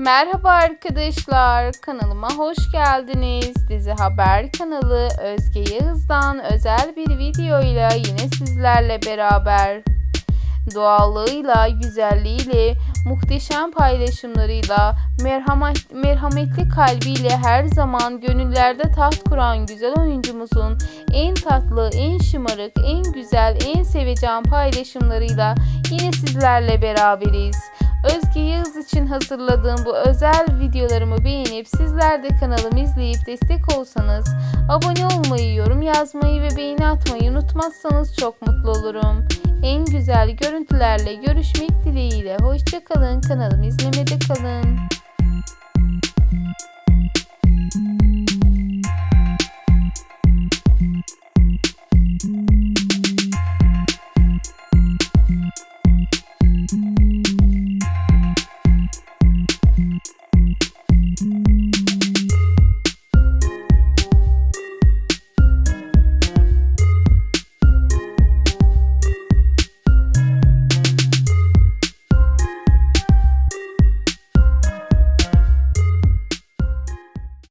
Merhaba arkadaşlar, kanalıma hoş geldiniz. Dizi Haber kanalı Özge Yağız'dan özel bir videoyla yine sizlerle beraber. Doğallığıyla, güzelliğiyle, muhteşem paylaşımlarıyla, merhamet, merhametli kalbiyle her zaman gönüllerde taht kuran güzel oyuncumuzun en tatlı, en şımarık, en güzel, en sevecen paylaşımlarıyla yine sizlerle beraberiz. Özge Yağız için hazırladığım bu özel videolarımı beğenip sizler de kanalımı izleyip destek olsanız, abone olmayı, yorum yazmayı ve beğeni atmayı unutmazsanız çok mutlu olurum. En güzel görüntülerle görüşmek dileğiyle. Hoşçakalın. Kanalımı izlemede kalın.